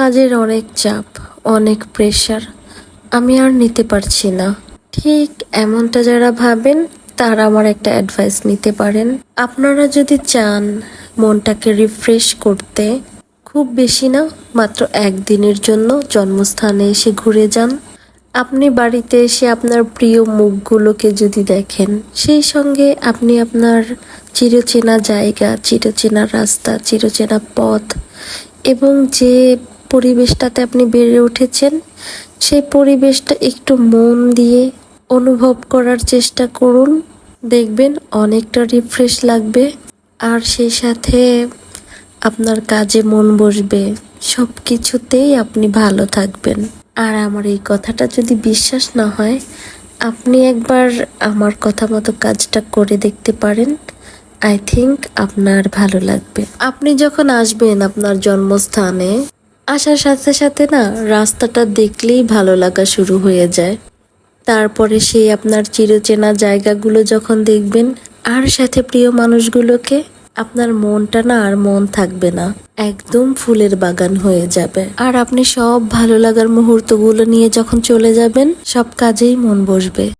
কাজের অনেক চাপ, অনেক প্রেশার আমি আর নিতে পারছি না। ঠিক এমনটা যারা ভাবেন, তারা আমার একটা অ্যাডভাইস নিতে পারেন। আপনারা যদি চান মনটাকে রিফ্রেশ করতে, খুব বেশি না, মাত্র একদিনের জন্য জন্মস্থানে এসে ঘুরে যান। আপনি বাড়িতে এসে আপনার প্রিয় মুখগুলোকে যদি দেখেন, সেই সঙ্গে আপনি আপনার চিরচেনা জায়গা, চিরচেনা রাস্তা, চিরচেনা পথ এবং যে পরিবেশটাতে আপনি বেড়ে উঠেছেন সেই পরিবেশটা একটু মন দিয়ে অনুভব করার চেষ্টা করুন। দেখবেন অনেকটা রিফ্রেশ লাগবে, আর সেই সাথে আপনার কাজে মন বসবে। সব কিছুতেই আপনি ভালো থাকবেন। আর আমার এই কথাটা যদি বিশ্বাস না হয়, আপনি একবার আমার কথা মতো কাজটা করে দেখতে পারেন। আই থিংক আপনার ভালো লাগবে। আপনি যখন আসবেন আপনার জন্মস্থানে আসার সাথে সাথে না রাস্তাটা দেখলেই ভালো লাগা শুরু হয়ে যায়। তারপরে সেই আপনার চিরচেনা জায়গাগুলো যখন দেখবেন, আর সাথে প্রিয় মানুষগুলোকে, আপনার মনটা না আর মন থাকবে না। একদম ফুলের বাগান হয়ে যাবে। আর আপনি সব ভালো লাগার মুহূর্তগুলো নিয়ে যখন চলে যাবেন, সব কাজেই মন বসবে।